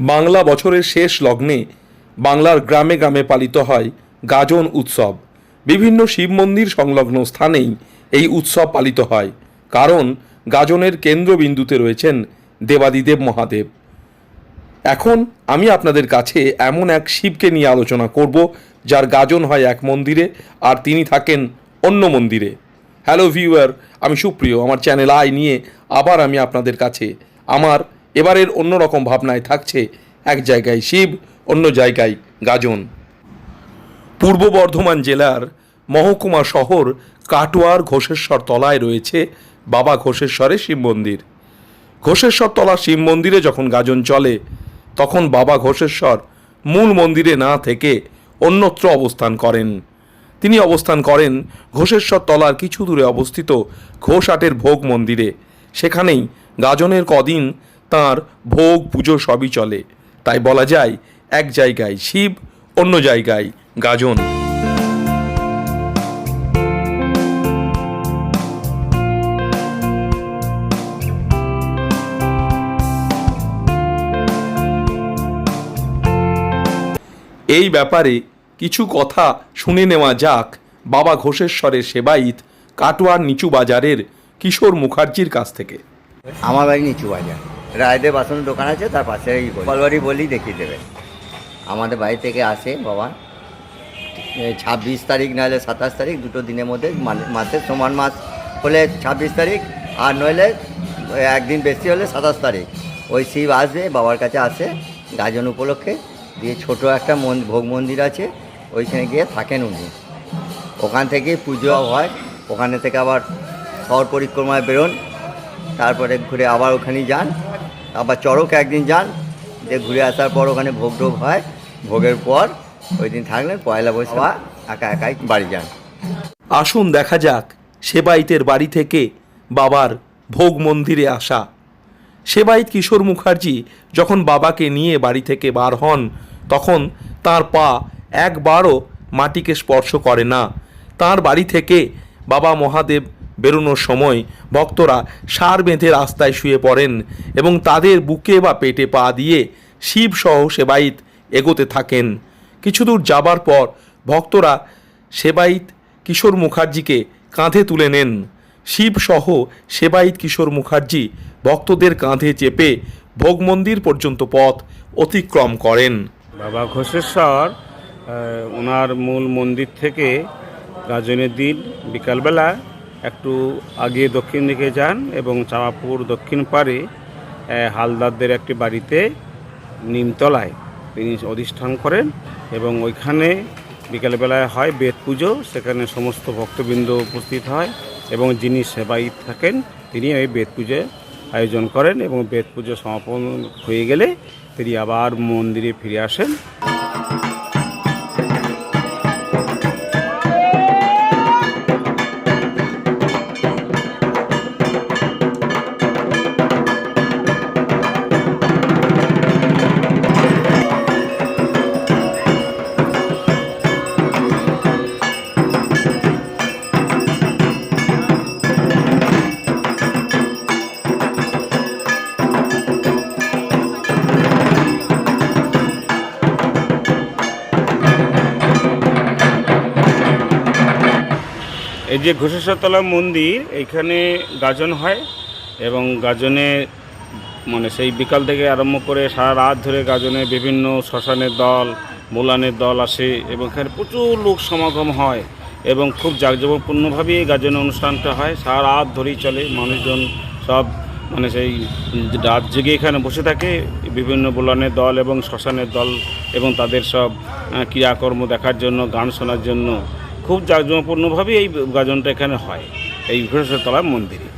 বাংলা বছরের শেষ লগ্নে বাংলার গ্রামে গ্রামে পালিত হয় গাজন উৎসব। বিভিন্ন শিব মন্দির সংলগ্ন স্থানেই এই উৎসব পালিত হয়, কারণ গাজনের কেন্দ্রবিন্দুতে রয়েছেন দেবাদিদেব মহাদেব। এখন আমি আপনাদের কাছে এমন এক শিবকে নিয়ে আলোচনা করব, যার গাজন হয় এক মন্দিরে আর তিনি থাকেন অন্য মন্দিরে। হ্যালো ভিউয়ার আমি সুপ্রিয়, আমার চ্যানেল আই নিয়ে আবার আমি আপনাদের কাছে আমার এবারের অন্যরকম ভাবনায় থাকছে এক জায়গায় শিব, অন্য জায়গায় গাজন। পূর্ব বর্ধমান জেলার মহকুমা শহর কাটোয়ার ঘোষেশ্বর তলায় রয়েছে বাবা ঘোষেশ্বরের শিব মন্দির। ঘোষেশ্বর তলা শিব মন্দিরে যখন গাজন চলে, তখন বাবা ঘোষেশ্বর মূল মন্দিরে না থেকে অন্যত্র অবস্থান করেন। তিনি অবস্থান করেন ঘোষেশ্বর তলার কিছু দূরে অবস্থিত ঘোষাটের ভোগ মন্দিরে। সেখানেই গাজনের কদিন তার ভোগ, পুজো সবই চলে। তাই বলা যায়, এক জায়গায় শিব, অন্য জায়গায় গাজন। এই ব্যাপারে কিছু কথা শুনে নেওয়া যাক বাবা ঘোষেশ্বরের সেবাইত কাটোয়ার নিচু বাজারের কিশোর মুখার্জির কাছ থেকে। আমার বাড়ি নিচু বাজার। রায়দের বাসনের দোকান আছে, তার পাশে কলবাড়ি বলেই দেখিয়ে দেবে। আমাদের বাড়ি থেকে আসে বাবা। ছাব্বিশ তারিখ নাহলে সাতাশ তারিখ, দুটো দিনের মধ্যে মাসের সমান মাস। হলে ছাব্বিশ তারিখ, আর নইলে একদিন বেশি হলে সাতাশ তারিখ। ওই শিব আসবে, বাবার কাছে আসে, গাজন উপলক্ষে। দিয়ে ছোট একটা মন- ভোগ মন্দির আছে, ওইখানে গিয়ে থাকেন উনি। ওখান থেকে পুজো হয়। ওখানে থেকে আবার শহর পরিক্রমায় বেরোন। তারপরে ঘুরে আবার ওখানেই যান। আবার চড়ক একদিন যান দিয়ে ঘুরে আসার পর ওখানে ভোগ টোগ হয় ভোগের পর ওই দিন থাকলেন পয়লা বৈশাখ একা একাই বাড়ি যান। আসুন দেখা যাক সেবাইতের বাড়ি থেকে বাবার ভোগ মন্দিরে আসা। সেবাইত কিশোর মুখার্জি যখন বাবাকে নিয়ে বাড়ি থেকে বার হন তখন তার পা একবারও মাটিকে স্পর্শ করে না। তার বাড়ি থেকে বাবা মহাদেব বেরোনোর সময় ভক্তরা সার বেঁধে রাস্তায় শুয়ে পড়েন এবং তাদের বুকে বা পেটে পা দিয়ে শিবসহ সেবাইত এগোতে থাকেন। কিছু দূর যাবার পর ভক্তরা সেবাইত কিশোর মুখার্জিকে কাঁধে তুলে নেন। শিবসহ সেবাইত কিশোর মুখার্জি ভক্তদের কাঁধে চেপে ভোগ মন্দির পর্যন্ত পথ অতিক্রম করেন। বাবা ঘোষেশ্বর ওনার মূল মন্দির থেকে গাজনের দিন বিকালবেলা একটু আগে দক্ষিণ দিকে যান এবং চামাপুর দক্ষিণ পারে হালদারদের একটি বাড়িতে নিমতলায় তিনি অধিষ্ঠান করেন এবং ওইখানে বিকালবেলায় হয় বেদ পুজো, সেখানে সমস্ত ভক্তবৃন্দ উপস্থিত হয় এবং যিনি সেবাই থাকেন তিনি ওই বেদ পুজো আয়োজন করেন এবং বেদ পুজো সমাপন হয়ে গেলে তিনি আবার মন্দিরে ফিরে আসেন। এই যে ঘোষেশ্বরতলা মন্দির এইখানে গাজন হয় এবং গাজনে মানে সেই বিকাল থেকে আরম্ভ করে সারা রাত ধরে গাজনে বিভিন্ন শ্মশানের দল, মোলানের দল আসে এবং এখানে প্রচুর লোক সমাগম হয় এবং খুব জাঁকজমকপূর্ণভাবেই এই গাজনের অনুষ্ঠানটা হয়। সারা রাত ধরেই চলে মানুষজন সব মানে সেই রাত জেগে এখানে বসে থাকে। বিভিন্ন বোলানের দল এবং শ্মশানের দল এবং তাদের সব ক্রিয়াকর্ম দেখার জন্য, গান শোনার জন্য। খুব জাঁকজমপূর্ণভাবে এই গাজনটা এখানে হয় এই ঘোষেশ্বরতলা মন্দিরে।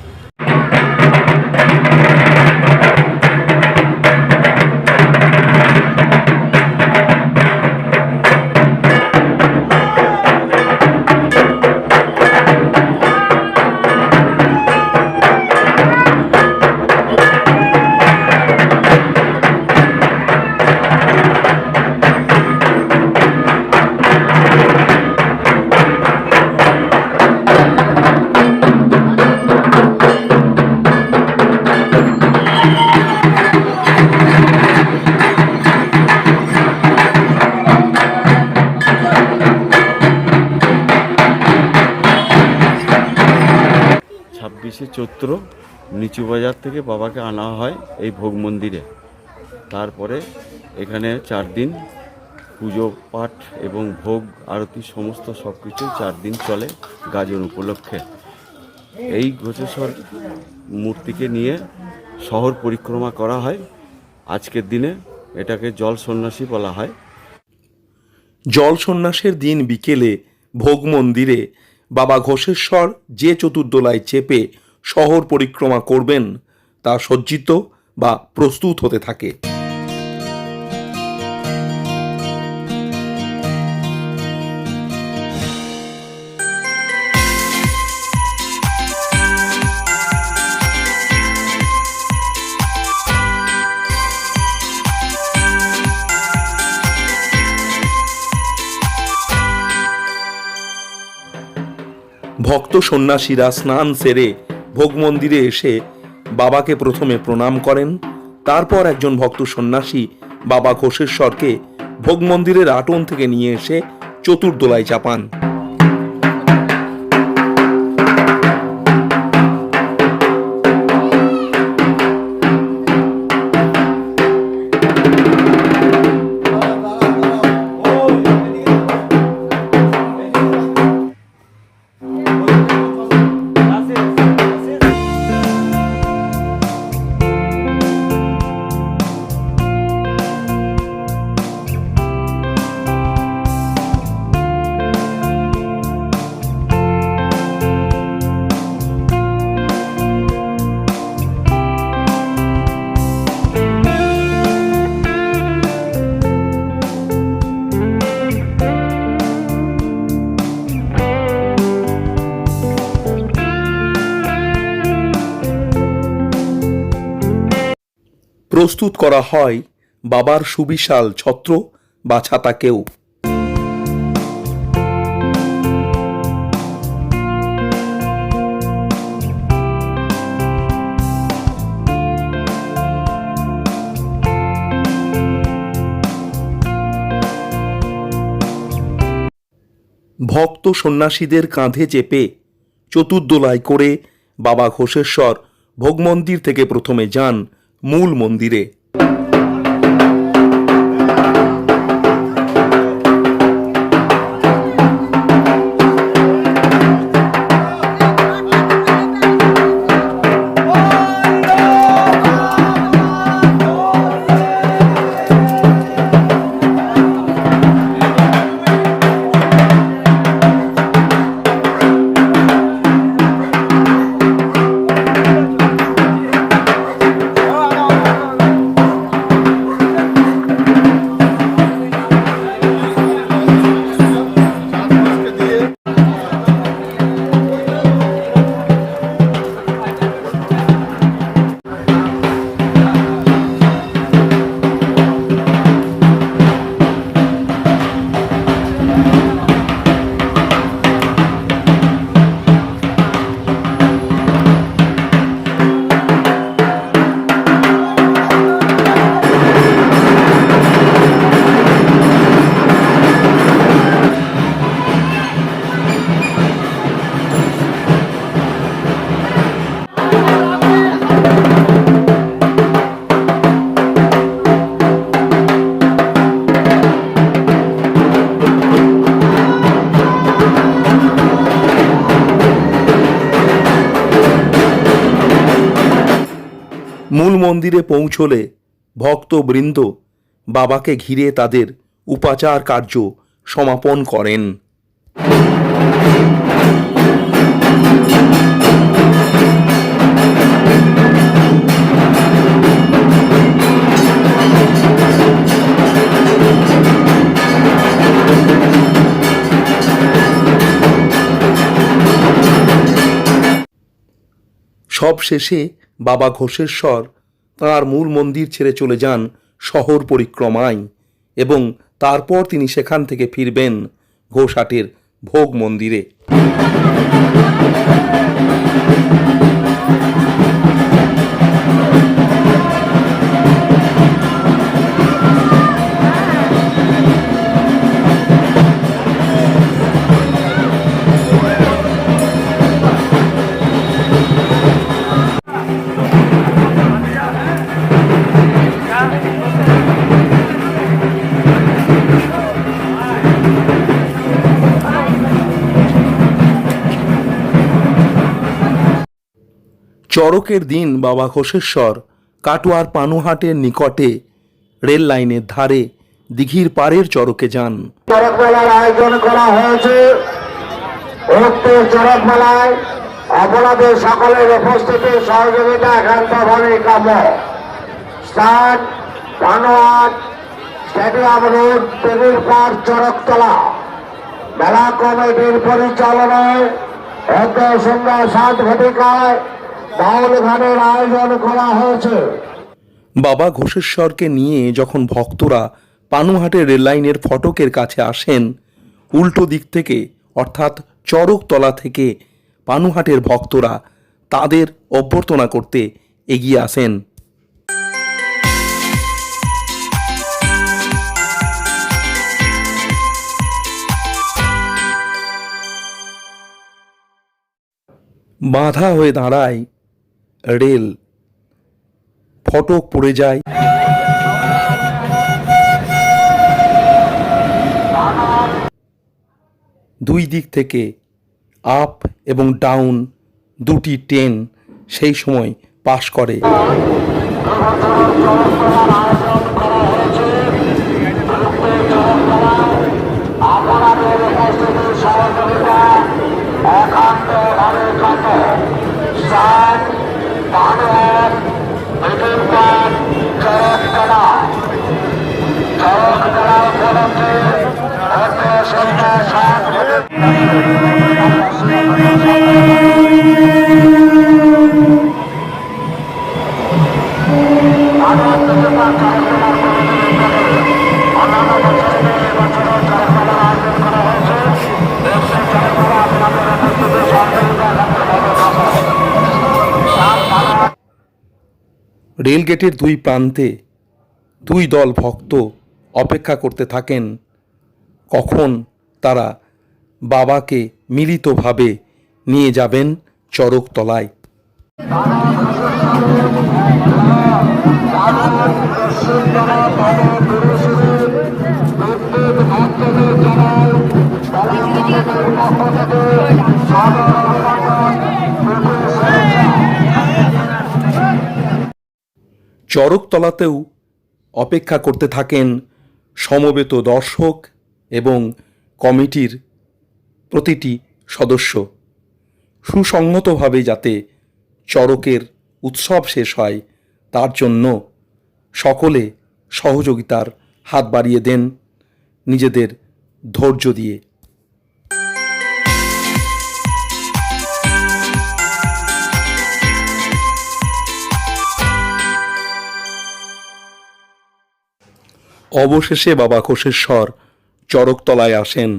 চৈত্র নিচু বাজার থেকে বাবাকে আনা হয় এই ভোগ মন্দিরে। তারপরে এখানে চার দিন পুজো, পাঠ এবং ভোগ, আরতি সমস্ত সব কিছু চার দিন চলে গাজন উপলক্ষে। এই ঘোষেশ্বর মূর্তিকে নিয়ে শহর পরিক্রমা করা হয়। আজকের দিনে এটাকে জল সন্ন্যাসী বলা হয়। জল সন্ন্যাসের দিন বিকেলে ভোগ মন্দিরে বাবা ঘোষেশ্বর যে চতুর্দোলায় চেপে শহর পরিক্রমা করবেন তা সজ্জিত বা প্রস্তুত হতে থাকে। ভক্ত সন্ন্যাসীরা স্নান সেরে ভোগ মন্দিরে এসে বাবাকে প্রথমে প্রণাম করেন, তারপর একজন ভক্ত সন্ন্যাসী বাবা ঘোষেশ্বরকে ভোগ মন্দিরের আটন থেকে নিয়ে এসে চতুর্দোলায় চাপান। প্রস্তুত করা হয় বাবার সুবিশাল ছত্র বা ছাতাকেও। ভক্ত সন্ন্যাসীদের কাঁধে চেপে চতুর্দোলায় করে বাবা ঘোষেশ্বর ভোগমন্দির থেকে প্রথমে যান মূল মন্দিরে। মন্দিরে পৌঁছলে ভক্তবৃন্দ বাবাকে ঘিরে তাদের উপাচার কার্য সমাপন করেন। সব শেষে বাবা ঘোষেশ্বর তাঁর মূল মন্দির ছেড়ে চলে যান শহর পরিক্রমায় এবং তারপর তিনি সেখান থেকে ফিরবেন ঘোষাটের ভোগ মন্দিরে। চড়কের দিন বাবা ঘোষেশ্বর কাটোয়ার পানুহাটের নিকটে রেল লাইনের ধারে দিঘির পাড়ের চড়কে যান। চড়ক মেলার আয়োজন করা হয়েছে। উক্ত চড়ক মেলায় আপনাদের সকলের উপস্থিতি, সহযোগিতা একান্তভাবে কাম্য। স্থান পানোয়াট stadium road, table park Charaktala. মেলা কমিটির পরিচালনায় অর্ধ সন্ধ্যা সাত ঘটিকায় আয়োজন করা হয়েছে। বাবা ঘোষেশ্বরকে নিয়ে যখন ভক্তরা পানুহাটের রেললাইনের ফটকের কাছে আসেন, উল্টো দিক থেকে, অর্থাৎ চড়কতলা থেকে পানুহাটের ভক্তরা তাদের অভ্যর্থনা করতে এগিয়ে আসেন। বাধা হয়ে দাঁড়ায় রেল ফটক পড়ে যায়। দুই দিক থেকে আপ এবং ডাউন দুটি ট্রেন সেই সময় পাশ করে। সন্ধ্যা সাত রেলগেটের দুই প্রান্তে দুই দল ভক্ত অপেক্ষা করতে থাকেন। কখন তারা বাবাকে মিলিতভাবে নিয়ে যাবেন চড়কতলায় চড়কতলাতেও অপেক্ষা করতে থাকেন সমবেত দর্শক এবং কমিটির প্রতিটি সদস্য। সুসংহতভাবে যাতে চড়কের উৎসব শেষ হয়, তার জন্য সকলে সহযোগিতার হাত বাড়িয়ে দেন, নিজেদের ধৈর্য দিয়ে। অবশেষে বাবা কোষেশ্বর চড়কতলায় আসেন।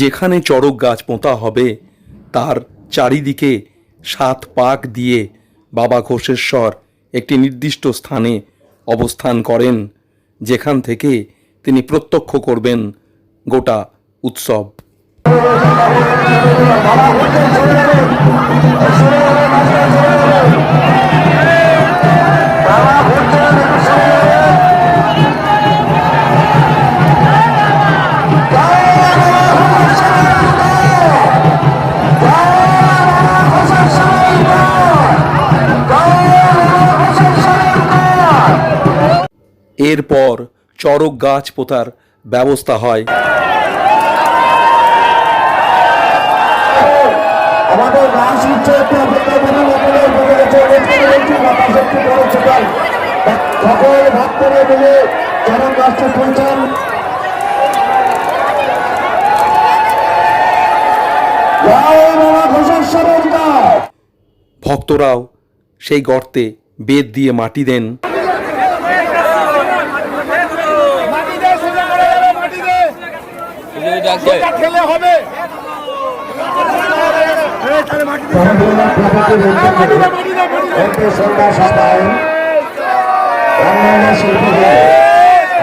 যেখানে চড়ক গাছ পোঁতা হবে, তার চারিদিকে সাত পাক দিয়ে বাবা ঘোষেশ্বর একটি নির্দিষ্ট স্থানে অবস্থান করেন, যেখান থেকে তিনি প্রত্যক্ষ করবেন গোটা উৎসব। এরপর চড়ক গাছ পোতার ব্যবস্থা হয় আমাদের সকল ভক্তরা মিলে চরম গাছটা পৌঁছান ভক্তরাও সেই গর্তে বেদ দিয়ে মাটি দেন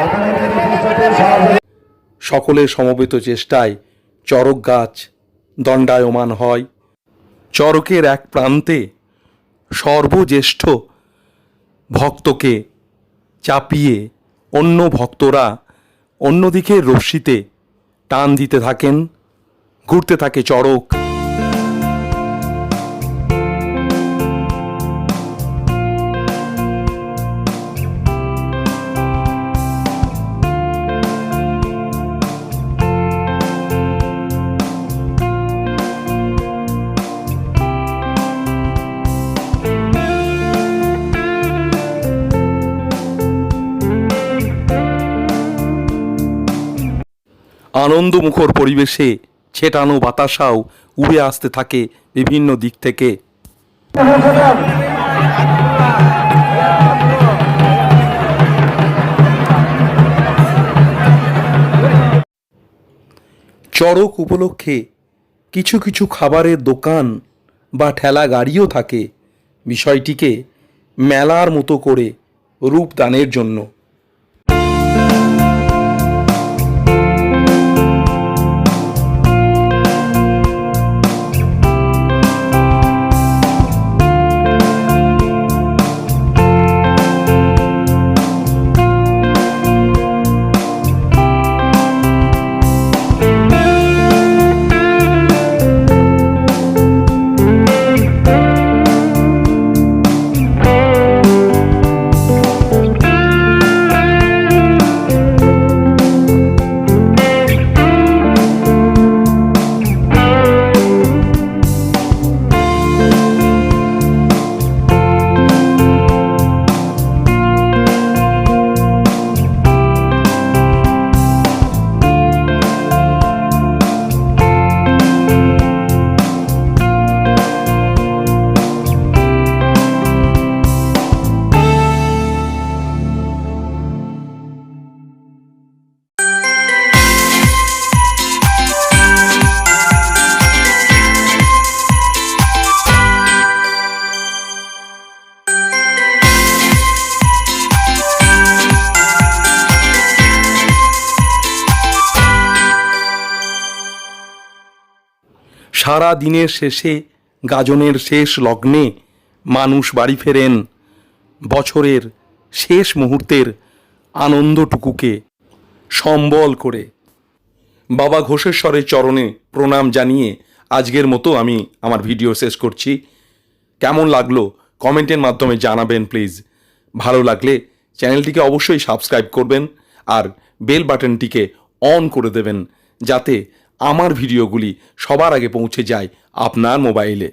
আপনাদের উপস্থিতির সহযোগিতা সকলের সমবেত চেষ্টায় চরক গাছ দণ্ডায়মান হয়। চরকের এক প্রান্তে সর্বজ্যেষ্ঠ ভক্তকে চাপিয়ে অন্য ভক্তরা অন্যদিকে রশ্মিতে টান দিতে থাকেন ঘুরতে থাকে চড়ক। আনন্দমুখর পরিবেশে ছেটানো বাতাসাও উড়ে আসতে থাকে বিভিন্ন দিক থেকে। চড়ক উপলক্ষে কিছু কিছু খাবারের দোকান বা ঠেলা গাড়িও থাকে। বিষয়টিকে মেলার মতো করে রূপদানের জন্য। সারা দিনের শেষে, গাজনের শেষ লগ্নে মানুষ বাড়ি ফেরেন। বছরের শেষ মুহূর্তের আনন্দটুকুকে সম্বল করে। বাবা ঘোষেশ্বরের চরণে প্রণাম জানিয়ে আজকের মতো আমি আমার ভিডিও শেষ করছি। কেমন লাগল কমেন্টের মাধ্যমে জানাবেন প্লিজ। ভালো লাগলে চ্যানেলটিকে অবশ্যই সাবস্ক্রাইব করবেন আর বেল বাটনটিকে অন করে দেবেন যাতে আমার ভিডিওগুলি সবার আগে পৌঁছে যায় আপনার মোবাইলে।